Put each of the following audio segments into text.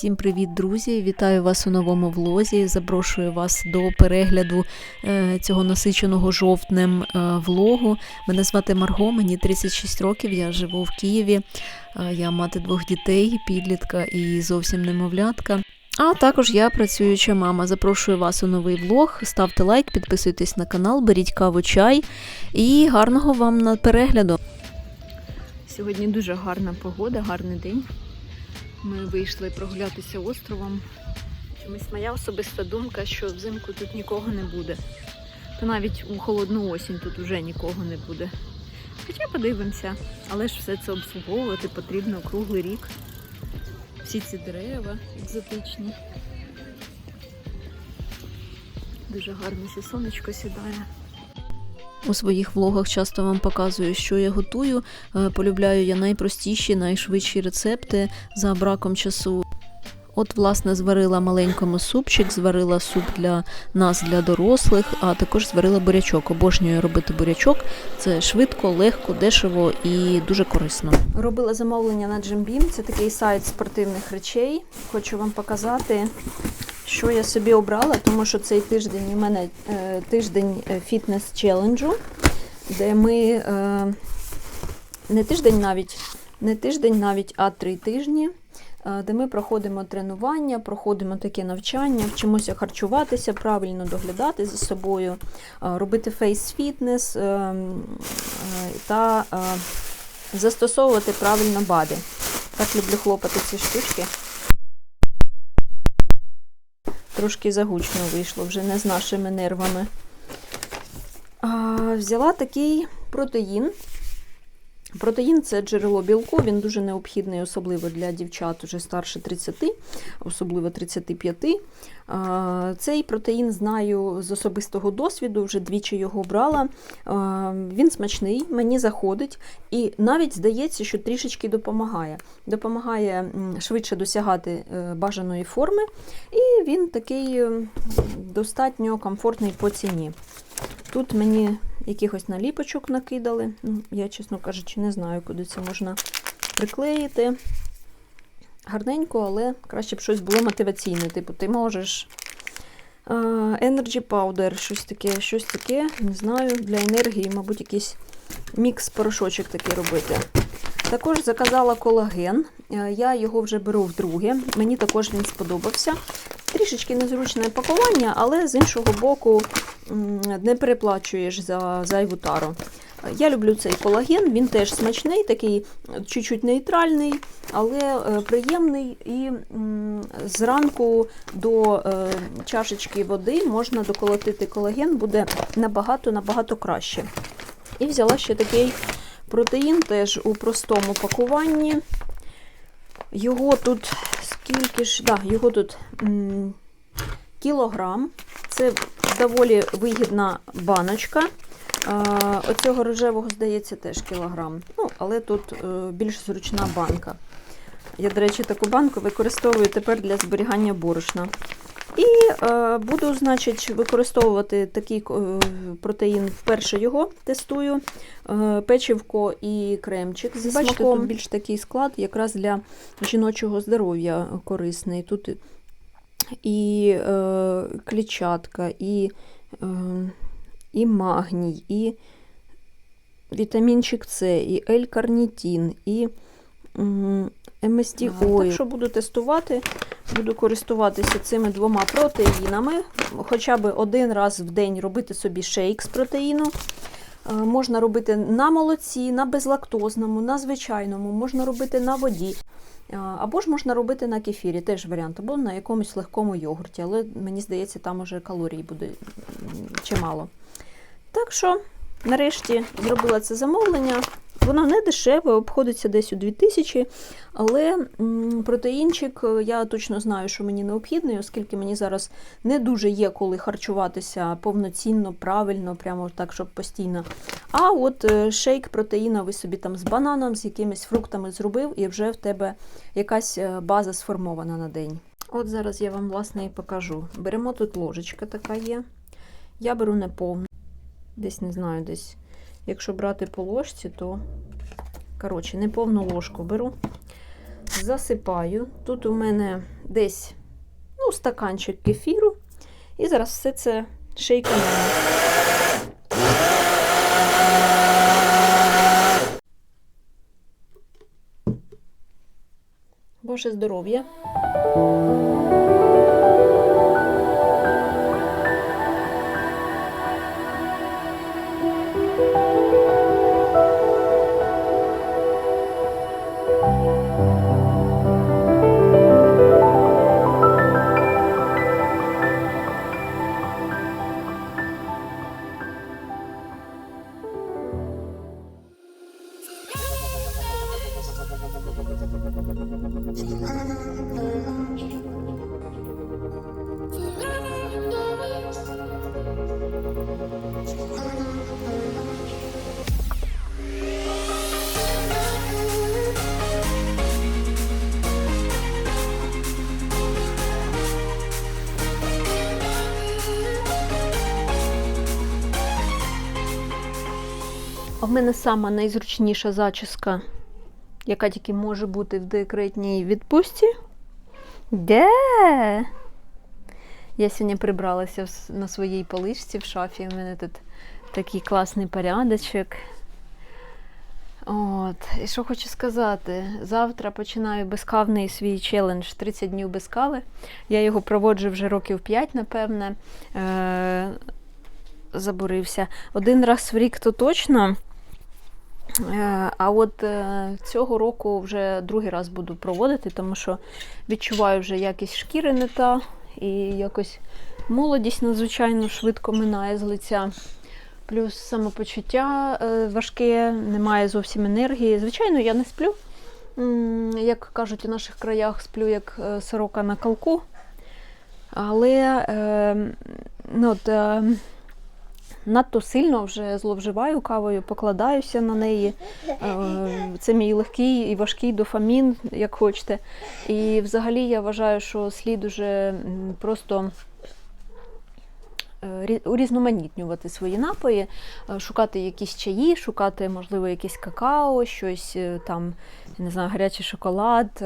Всім привіт, друзі! Вітаю вас у новому влозі. Запрошую вас до перегляду е, цього насиченого жовтнем е, влогу. Мене звати Марго, мені 36 років, я живу в Києві. Е, Я мати двох дітей, підлітка і зовсім немовлятка. А також я працююча мама. Запрошую вас у новий влог. Ставте лайк, підписуйтесь на канал, беріть каву, чай і гарного вам на перегляду. Сьогодні дуже гарна погода, гарний день. Ми вийшли прогулятися островом. Чомусь моя особиста думка, що взимку тут нікого не буде. Та навіть у холодну осінь тут вже нікого не буде. Хоча подивимося, але ж все це обслуговувати потрібно круглий рік. Всі ці дерева екзотичні. Дуже гарне ще сонечко сідає. У своїх влогах часто вам показую, що я готую. Е, Полюбляю я найпростіші, найшвидші рецепти за браком часу. От, власне, зварила маленькому супчик, зварила суп для нас, для дорослих, а також зварила бурячок. Обожнюю робити бурячок. Це швидко, легко, дешево і дуже корисно. Робила замовлення на Джимбім. Це такий сайт спортивних речей. Хочу вам показати, що я собі обрала, тому що цей тиждень у мене е, тиждень фітнес-челенджу, де ми е, не тиждень навіть, не тиждень навіть, а три тижні, е, де ми проходимо тренування, проходимо таке навчання, вчимося харчуватися, правильно доглядати за собою, е, робити фейс-фітнес е, е, та е, застосовувати правильно бади. Так люблю хлопати ці штучки. Трошки загучно вийшло, вже не з нашими нервами. А, взяла такий протеїн. Протеїн це джерело білку, він дуже необхідний, особливо для дівчат уже старше 30, особливо 35. Цей протеїн знаю з особистого досвіду, вже двічі його брала. Він смачний, мені заходить, і навіть здається, що трішечки допомагає. Допомагає швидше досягати е, бажаної форми, і він такий достатньо комфортний по ціні. Тут мені якихось наліпочок накидали. Ну, Я, чесно кажучи, не знаю, куди це можна приклеїти. Гарненько, але краще б щось було мотиваційне. Типу, ти можеш. Energy Powder, щось таке, щось таке, не знаю, для енергії, мабуть, якийсь мікс-порошочок такий робити. Також заказала колаген. Е, Я його вже беру вдруге. Мені також він сподобався. Трішечки незручне пакування, але з іншого боку не переплачуєш за зайву тару. Я люблю цей колаген, він теж смачний, такий чуть-чуть нейтральний, але е, приємний. І зранку до е, чашечки води можна доколотити колаген, буде набагато-набагато краще. І взяла ще такий протеїн теж у простому пакуванні. Його тут скільки ж, да, його тут м, кілограм. Це доволі вигідна баночка. А, оцього рожевого, здається, теж кілограм. Ну, але тут е, більш зручна банка. Я, до речі, таку банку використовую тепер для зберігання борошна. І е, буду, значить, використовувати такий е, протеїн. Вперше його тестую. Е, печивко і кремчик зі Бачите, смаком. тут більш такий склад якраз для жіночого здоров'я корисний. Тут і е, клітчатка, і, е, і магній, і вітамінчик С, і L-карнітін, і м, MST Oil. так що буду тестувати, буду користуватися цими двома протеїнами. Хоча б один раз в день робити собі шейк з протеїну. Е, Можна робити на молоці, на безлактозному, на звичайному, можна робити на воді. Е, Або ж можна робити на кефірі, теж варіант, або на якомусь легкому йогурті, але мені здається, там уже калорій буде чимало. Так що, нарешті, зробила це замовлення. Воно не дешеве, обходиться десь у 2000, але протеїнчик е, я точно знаю, що мені необхідний, оскільки мені зараз не дуже є коли харчуватися повноцінно, правильно, прямо так, щоб постійно. А от е, шейк протеїновий собі там з бананом, з якимись фруктами зробив, і вже в тебе якась е, база сформована на день. От зараз я вам, власне, і покажу. Беремо тут ложечка така є. Я беру неповну. Десь не знаю, десь. Якщо брати по ложці, то, коротше, неповну ложку беру. засипаю. Тут у мене десь ну, стаканчик кефіру. І зараз все це шейканемо. Боже здоров'я. В мене сама найзручніша зачіска, яка тільки може бути в декретній відпустці. Де? Я сьогодні прибралася на своїй поличці в шафі. У мене тут такий класний порядочок. От, і що хочу сказати, завтра починаю безкавний свій челендж 30 днів без кави. Я його проводжу вже років 5, напевне. Е- забурився. Один раз в рік то точно. Е, А от е, цього року вже другий раз буду проводити, тому що відчуваю вже якість шкіри не та, і якось молодість надзвичайно швидко минає з лиця. Плюс самопочуття е, важке, немає зовсім енергії. Звичайно, я не сплю. Як кажуть у наших краях, сплю як сорока на колку. Але е, ну, от, е, надто сильно вже зловживаю кавою, покладаюся на неї. Е, Це мій легкий і важкий дофамін, як хочете. І взагалі я вважаю, що слід уже просто урізноманітнювати свої напої, е, шукати якісь чаї, шукати, можливо, якесь какао, щось е, там, не знаю, гарячий шоколад,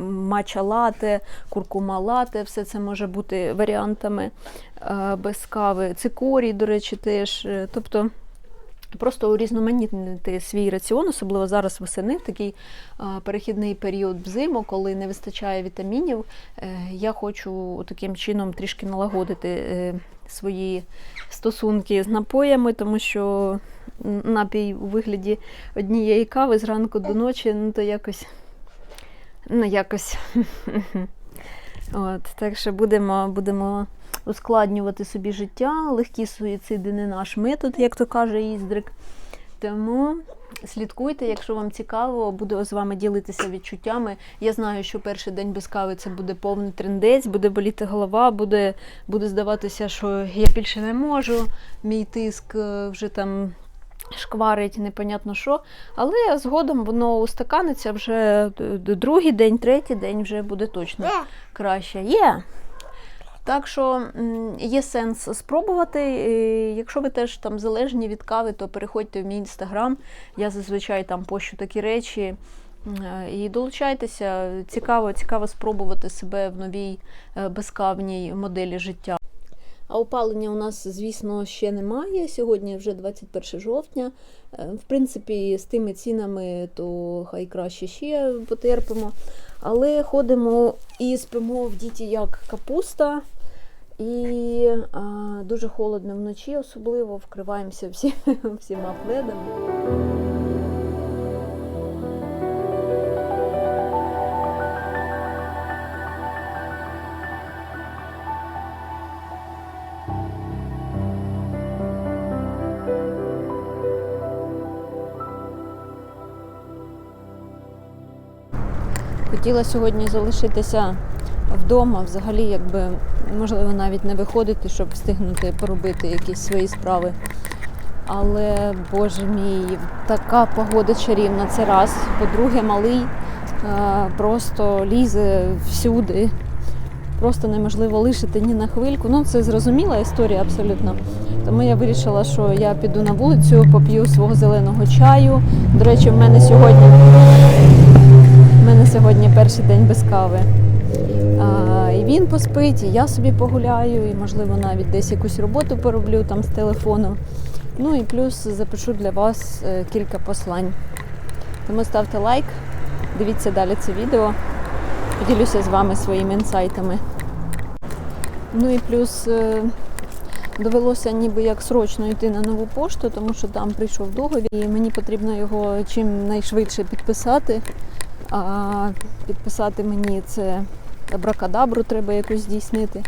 мача, лате, куркума лате, все це може бути варіантами е, без кави. Цикорій, до речі, теж. Е, Тобто просто урізноманітнити свій раціон, особливо зараз восени, в такий перехідний період в зиму, коли не вистачає вітамінів. Е, Я хочу таким чином трішки налагодити е, свої стосунки з напоями, тому що напій у вигляді однієї кави зранку до ночі, ну то якось. Ну, якось. От, так що будемо, будемо ускладнювати собі життя. Легкі суїциди не наш метод, як то каже Іздрик. Тому слідкуйте, якщо вам цікаво, буду з вами ділитися відчуттями. Я знаю, що перший день без кави це буде повний трендець, буде боліти голова, буде, буде здаватися, що я більше не можу. Мій тиск е, вже там шкварить, непонятно що. Але згодом воно устаканиться вже другий день, третій день вже буде точно краще. Є. Так що є сенс спробувати. Якщо ви теж там залежні від кави, то переходьте в мій інстаграм. Я зазвичай там пощу такі речі. Е, І долучайтеся. Цікаво, цікаво спробувати себе в новій е, безкавній моделі життя. А опалення у нас, звісно, ще немає. Сьогодні вже 21 жовтня. Е, В принципі, з тими цінами, то хай краще ще потерпимо. Але ходимо і спимо в діті як капуста. І а, дуже холодно вночі, особливо вкриваємося всі, всіма пледами. Хотіла сьогодні залишитися вдома, взагалі, якби можливо навіть не виходити, щоб встигнути поробити якісь свої справи. Але, боже мій, така погода чарівна. Це раз. По-друге, малий е, просто лізе всюди. Просто неможливо лишити ні на хвильку. Ну, це зрозуміла історія абсолютно. Тому я вирішила, що я піду на вулицю, поп'ю свого зеленого чаю. До речі, в мене сьогодні в мене сьогодні перший день без кави. Він поспить, і я собі погуляю, і, можливо, навіть десь якусь роботу пороблю там з телефону. Ну і плюс запишу для вас е, кілька послань. Тому ставте лайк, дивіться далі це відео, поділюся з вами своїми інсайтами. Ну і плюс е, довелося ніби як срочно йти на нову пошту, тому що там прийшов договір, і мені потрібно його чим найшвидше підписати. А підписати мені це абракадабру треба якось здійснити.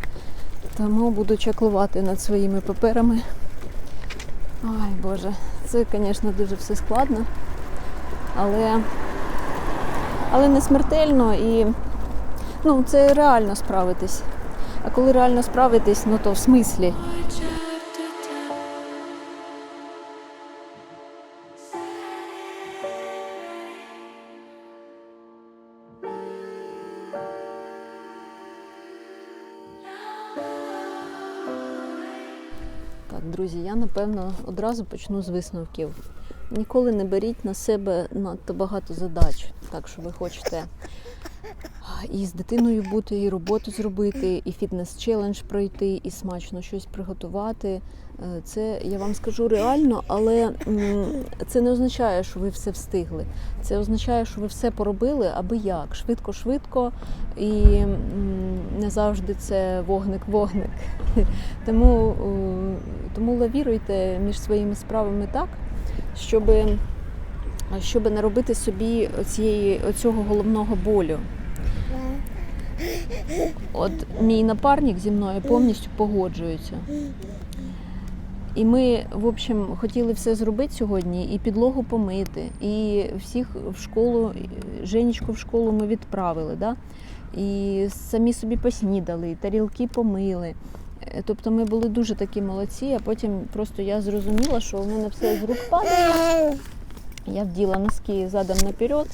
Тому буду чаклувати над своїми паперами. Ой, Боже, це, звісно, дуже все складно, але, але не смертельно і ну, це реально справитись. А коли реально справитись, ну то в смислі. Друзі, я напевно одразу почну з висновків. Ніколи не беріть на себе надто багато задач, так що ви хочете і з дитиною бути, і роботу зробити, і фітнес-челендж пройти, і смачно щось приготувати. Е, Це я вам скажу реально, але це не означає, що ви все встигли. Це означає, що ви все поробили аби як. Швидко-швидко і не завжди це вогник-вогник. Тому, тому лавіруйте між своїми справами так, щоб, щоб не робити собі оцієї, оцього головного болю. От мій напарник зі мною повністю погоджується. І ми, в общем, хотіли все зробити сьогодні, і підлогу помити, і всіх в школу, Женечку в школу ми відправили, да? і самі собі поснідали, і тарілки помили. Е, Тобто ми були дуже такі молодці, а потім просто я зрозуміла, що у мене все з рук падає. Я вділа носки задом наперед,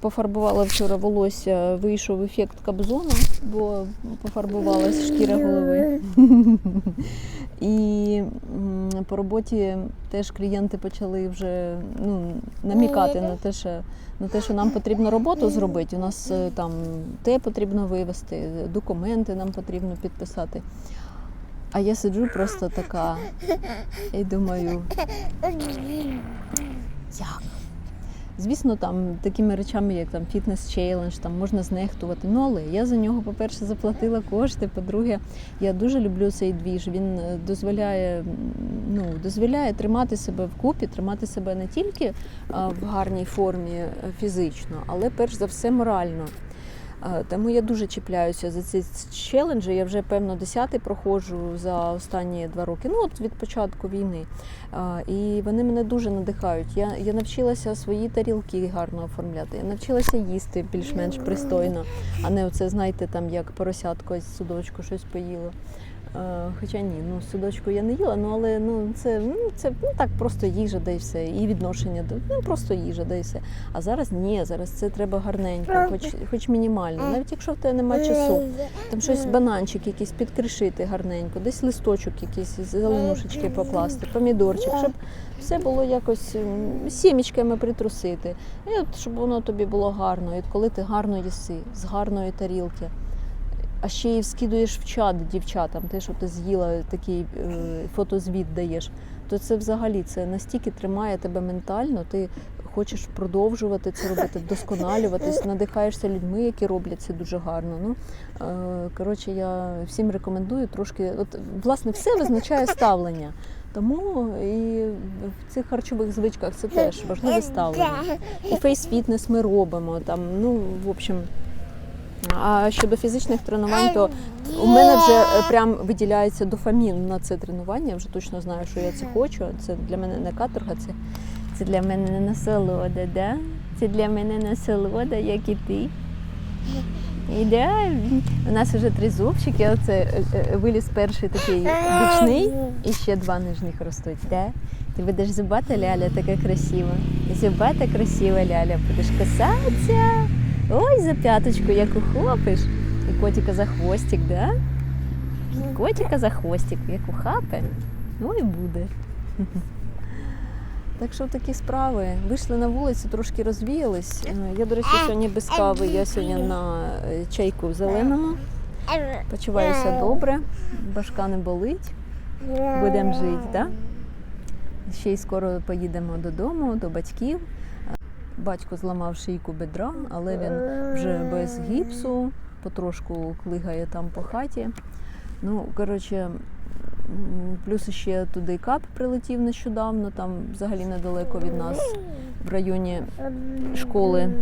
пофарбувала вчора волосся, вийшов ефект кобзона, бо пофарбувалась шкіра голови. І по роботі теж клієнти почали вже ну, намікати на те, що, на те, що нам потрібно роботу зробити. У нас е, там те потрібно вивезти, документи нам потрібно підписати. А я сиджу просто така і думаю, як? Звісно, там такими речами, як там фітнес-челендж, там можна знехтувати. Ну але я за нього, по-перше, заплатила кошти. По-друге, я дуже люблю цей двіж. Він е, дозволяє, ну, дозволяє тримати себе вкупі, тримати себе не тільки в гарній формі е, фізично, але перш за все морально. Тому я дуже чіпляюся за ці челенджі. Я вже певно десятий проходжу за останні два роки. Ну от від початку війни. І вони мене дуже надихають. Я, я навчилася свої тарілки гарно оформляти. Я навчилася їсти більш-менш пристойно, а не оце, знаєте, там як поросятко з судочку щось поїло. Е, Хоча ні, ну судочку я не їла, ну але ну це ну це ну так просто їжа, да й все, і відношення до ну просто їжа, да все. А зараз ні, зараз це треба гарненько, хоч хоч мінімально. Навіть якщо в тебе немає часу, там щось бананчик якийсь підкришити гарненько, десь листочок якийсь зеленушечки покласти, помідорчик, щоб все було якось м, сімечками притрусити. І от щоб воно тобі було гарно. І от коли ти гарно їси з гарної тарілки. А ще й скидуєш в чат дівчатам, те, що ти з'їла такий е, фотозвіт даєш, то це взагалі це настільки тримає тебе ментально, ти хочеш продовжувати це робити, вдосконалюватись, надихаєшся людьми, які роблять це дуже гарно. Ну, е, коротше, я всім рекомендую трошки, от власне, все визначає ставлення. Тому і в цих харчових звичках це теж важливе ставлення. І фейс-фітнес ми робимо там, ну, в общем. А щодо фізичних тренувань, то у мене вже е, прям виділяється дофамін на це тренування. Я вже точно знаю, що я це хочу. Це для мене не каторга, це, це для мене не насолода, да? Це для мене насолода, як і ти. І да, у нас вже три зубчики, оце е, е, виліз перший такий бічний, і ще два нижніх ростуть. Да? Ти будеш зубата ляля така красива. Зубата красива ляля, будеш касатися. Ой, за п'яточку як ухопиш. І котика за хвостик, да? Котика за хвостик, як ухапе. Ну і буде. Так що такі справи. Вийшли на вулицю, трошки розвіялись. Е, Я, до речі, сьогодні без кави. Я сьогодні на е, чайку в зеленому. Почуваюся добре, башка не болить. Будемо жити, так? Ще й скоро поїдемо додому, до батьків. Батько зламав шийку бедра, але він вже без гіпсу, потрошку клигає там по хаті. Ну, коротше, плюс ще туди кап прилетів нещодавно, там взагалі недалеко від нас, в районі школи. Ем,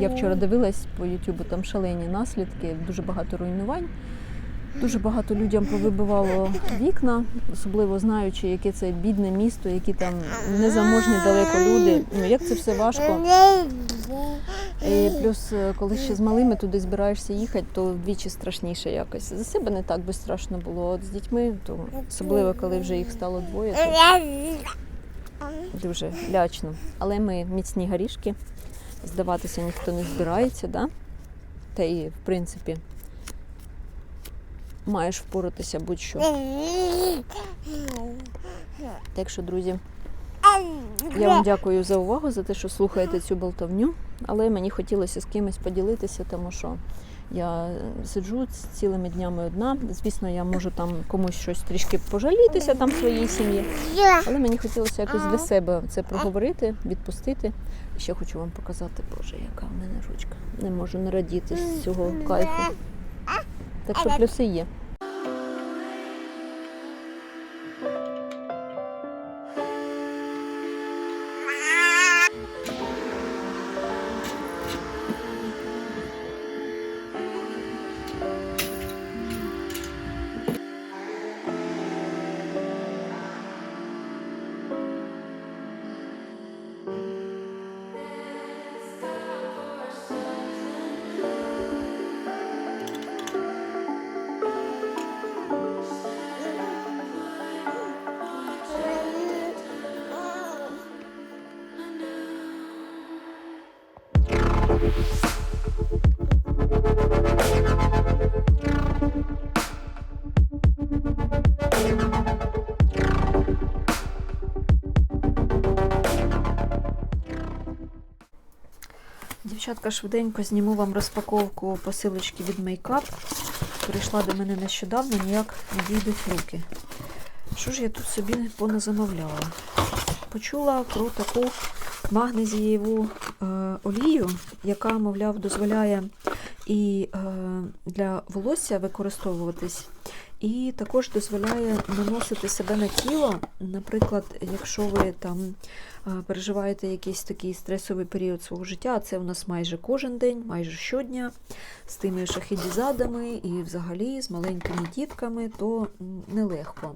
Я вчора дивилась по Ютубу, там шалені наслідки, дуже багато руйнувань. Дуже багато людям повибивало вікна, особливо знаючи, яке це бідне місто, які там незаможні далеко люди. Ну як це все важко. І плюс, е, коли ще з малими туди збираєшся їхати, то вдвічі страшніше якось. За себе не так би страшно було. От з дітьми, то особливо коли вже їх стало двоє, то дуже лячно. Але ми міцні горішки. Здаватися ніхто не збирається, да? Та і в принципі маєш впоратися будь-що. Так що, друзі, я вам дякую за увагу, за те, що слухаєте цю болтовню. Але мені хотілося з кимось поділитися, тому що я сиджу цілими днями одна. Звісно, я можу там комусь щось трішки пожалітися там своїй сім'ї. Але мені хотілося якось для себе це проговорити, відпустити. І ще хочу вам показати, Боже, яка в мене ручка. Не можу не радіти з цього кайфу. Так що плюси є. Дівчатка, швиденько зніму вам розпаковку посилочки від Makeup. Прийшла до мене нещодавно, ніяк не дійдуть руки. Що ж я тут собі поназамовляла? Почула про таку магнезієву е, олію, яка, мовляв, дозволяє і е, для волосся використовуватись, і також дозволяє наносити себе на тіло. Наприклад, якщо ви там переживаєте якийсь такий стресовий період свого життя, це у нас майже кожен день, майже щодня, з тими шахідізадами і взагалі з маленькими дітками, то нелегко.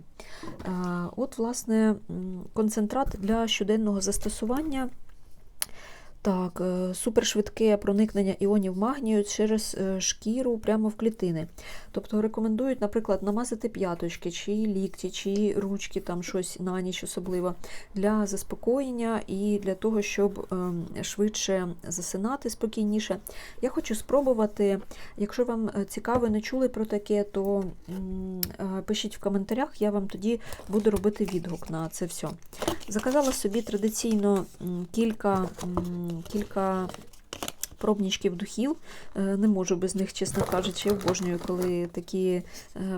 От, власне, концентрат для щоденного застосування. Так, е, супершвидке проникнення іонів магнію через е, шкіру прямо в клітини. Тобто рекомендують, наприклад, намазати п'яточки, чи лікті, чи ручки, там щось на ніч особливо, для заспокоєння і для того, щоб ем, швидше засинати спокійніше. Я хочу спробувати, якщо вам е, цікаво, не чули про таке, то пишіть в коментарях, я вам тоді буду робити відгук на це все. Заказала собі традиційно кілька, кілька пробничків духів. Е, Не можу без них, чесно кажучи, обожнюю, коли такі е,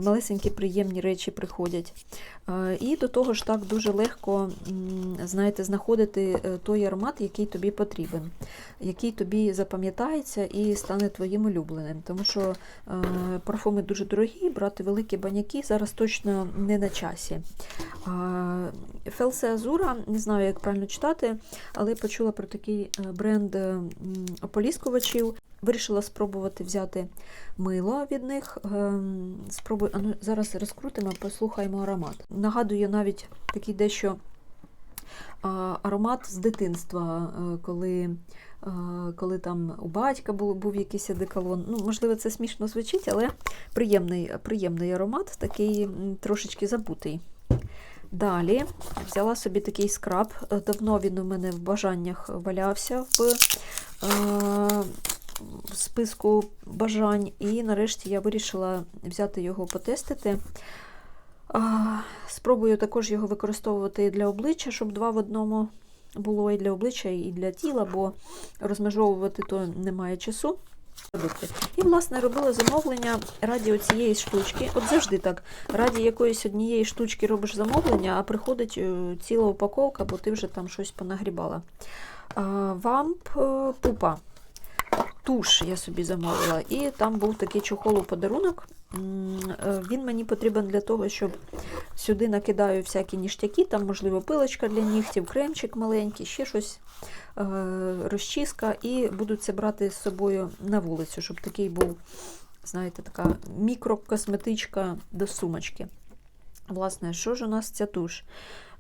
малесенькі приємні речі приходять. Е, І до того ж так дуже легко знаєте, знаходити той аромат, який тобі потрібен, який тобі запам'ятається і стане твоїм улюбленим. Тому що парфуми дуже дорогі, брати великі баняки зараз точно не на часі. Фелсе Азура, не знаю, як правильно читати, але почула про такий е, бренд е, ополіскувачів. Вирішила спробувати взяти мило від них. Ем, Спробую, а ну, зараз розкрутимо, послухаємо аромат. Нагадує навіть такий дещо аромат з дитинства, е, коли, е, коли там у батька був, був якийсь одеколон. Ну, можливо, це смішно звучить, але приємний, приємний аромат, такий трошечки забутий. Далі взяла собі такий скраб. Е, Давно він у мене в бажаннях валявся в, е, в списку бажань, і нарешті я вирішила взяти його потестити. А, спробую також його використовувати для обличчя, щоб два в одному було і для обличчя, і для тіла, бо розмежовувати то немає часу. І, власне, робила замовлення раді цієї штучки. От завжди так. Раді якоїсь однієї штучки робиш замовлення, а приходить е, ціла упаковка, бо ти вже там щось понагрібала. Вамп е, пупа. Туш я собі замовила. І там був такий чохол у подарунок. Е, Він мені потрібен для того, щоб сюди накидаю всякі ніштяки, там, можливо, пилочка для нігтів, кремчик маленький, ще щось, е, розчіска, і буду це брати з собою на вулицю, щоб такий був, знаєте, така мікрокосметичка до сумочки. Власне, що ж у нас ця туш?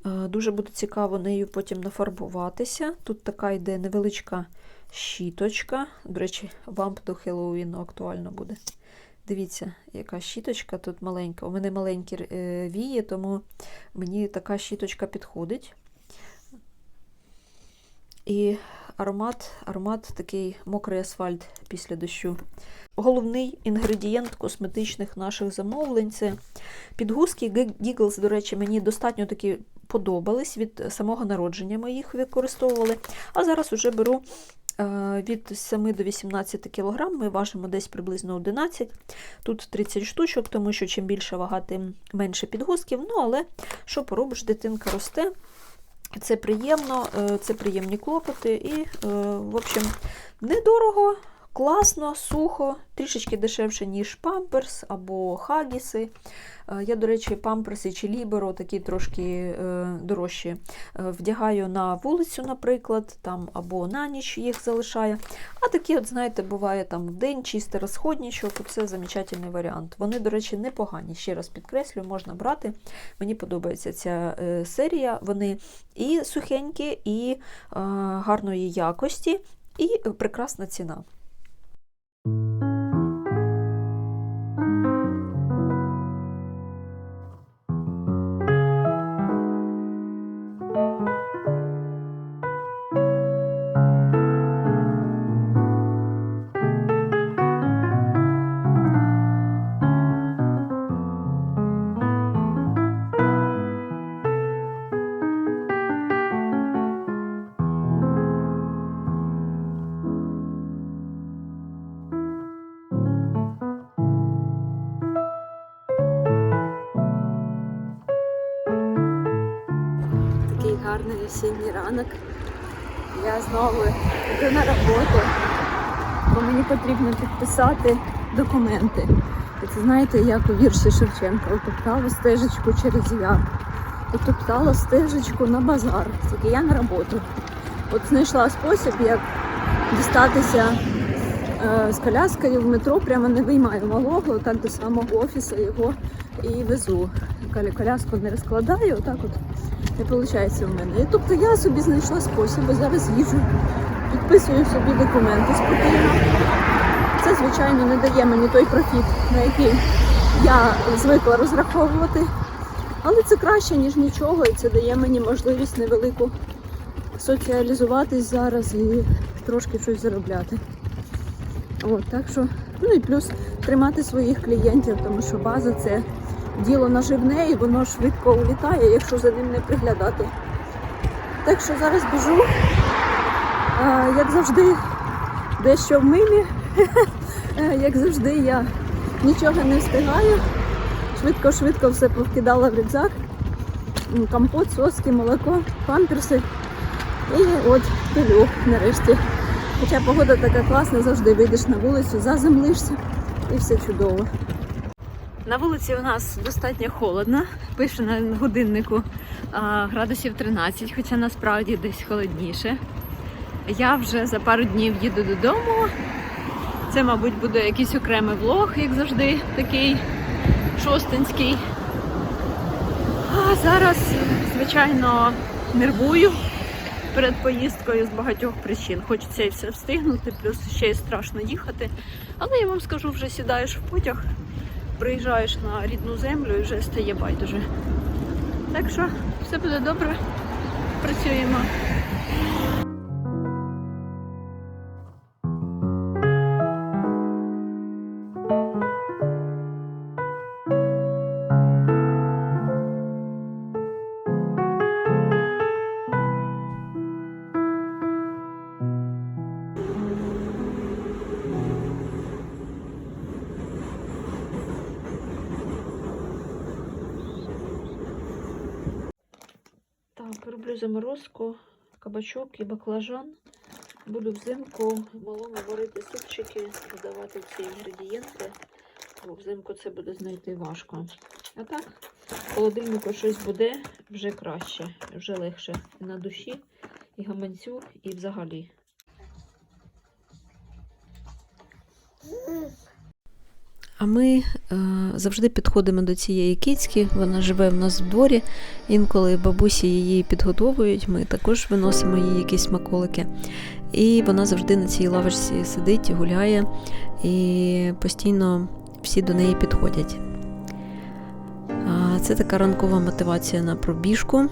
Е, Дуже буде цікаво нею потім нафарбуватися. Тут така йде невеличка щіточка. До речі, вамп до Хеллоуіну актуально буде. Дивіться, яка щіточка тут маленька. У мене маленькі е, вії, тому мені така щіточка підходить. І аромат, аромат такий мокрий асфальт після дощу. Головний інгредієнт косметичних наших замовлень це підгузки. Giggles, до речі, мені достатньо таки подобались. Від самого народження ми їх використовували. А зараз уже беру від 7 до 18 кг. Ми важимо десь приблизно 11. Тут 30 штучок, тому що чим більше вага, тим менше підгузків. Ну, але що поробиш, дитинка росте. Це приємно, е, це приємні клопоти і, е, в общем, недорого, класно, сухо, трішечки дешевше, ніж памперс або хагіси. Е, Я, до речі, памперси чи ліберо, такі трошки е, дорожчі, е, вдягаю на вулицю, наприклад, там, або на ніч їх залишаю. А такі, от, знаєте, буває там день чисте розходничок, це замечательний варіант. Вони, до речі, непогані. Ще раз підкреслю, можна брати. Мені подобається ця серія. Вони і сухенькі, і гарної якості, і прекрасна ціна. Такий гарний осінній ранок. Я знову йду на роботу, бо мені потрібно підписати документи. І це знаєте, як у вірші Шевченка утоптала стежечку через яр, утоптала стежечку на базар. Тільки я на роботу. От знайшла спосіб, як дістатися е, з коляскою в метро, прямо не виймаю малого, так до самого офісу його і везу. Коляску не розкладаю, отак от не виходить в мене. Тобто я собі знайшла спосіб, зараз їжу, підписую собі документи спокійно. Це, звичайно, не дає мені той профіт, на який я звикла розраховувати. Але це краще, ніж нічого, і це дає мені можливість невелику соціалізуватись зараз і трошки щось заробляти. От, так що, ну і плюс тримати своїх клієнтів, тому що база це діло наживне і воно швидко улітає, якщо за ним не приглядати. Так що зараз біжу, як завжди, дещо в милі. Е, Як завжди, я нічого не встигаю. Швидко-швидко все повкидала в рюкзак. Компот, соски, молоко, памперси. І от пилю нарешті. Хоча погода така класна, завжди вийдеш на вулицю, заземлишся і все чудово. На вулиці у нас достатньо холодно, пише на годиннику а, градусів 13, хоча насправді десь холодніше. Я вже за пару днів їду додому. Це, мабуть, буде якийсь окремий влог, як завжди, такий шостинський. А зараз, звичайно, нервую перед поїздкою з багатьох причин. Хочеться і все встигнути, плюс ще й страшно їхати. Але я вам скажу, вже сідаєш в потяг, приїжджаєш на рідну землю і вже стає байдуже. Так що все буде добре. Працюємо. Заморозку, кабачок і баклажан. Буду взимку малому варити супчики, додавати ці інгредієнти, бо взимку це буде знайти важко. А так, в холодильнику щось буде вже краще, вже легше і на душі, і гаманцю, і взагалі. А ми е, завжди підходимо до цієї кицьки, вона живе в нас в дворі. Інколи бабусі її підготовують, ми також виносимо їй якісь смаколики. І вона завжди на цій лавочці сидить, гуляє, і постійно всі до неї підходять. Це така ранкова мотивація на пробіжку.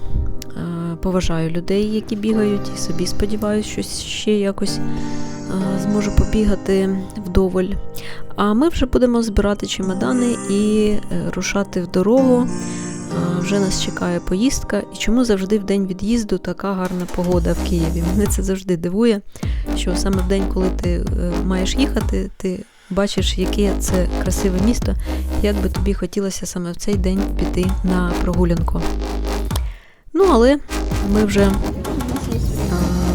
Поважаю людей, які бігають, і собі сподіваюся, що ще якось зможу побігати вдоволь. А ми вже будемо збирати чемодани і е, рушати в дорогу. Е, Вже нас чекає поїздка. І чому завжди в день від'їзду така гарна погода в Києві? Мене це завжди дивує, що саме в день, коли ти е, маєш їхати, ти бачиш, яке це красиве місто, як би тобі хотілося саме в цей день піти на прогулянку. Ну, але ми вже е,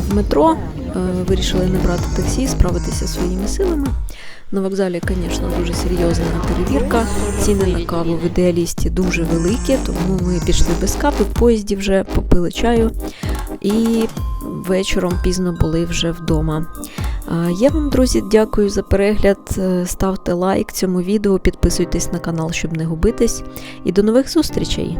в метро е, вирішили не брати таксі, справитися своїми силами. На вокзалі, звісно, дуже серйозна перевірка. Ціни на каву в ідеалісті дуже великі, тому ми пішли без кави, в поїзді вже попили чаю і вечором пізно були вже вдома. Я вам, друзі, дякую за перегляд. Е, Ставте лайк цьому відео, підписуйтесь на канал, щоб не губитись. І до нових зустрічей!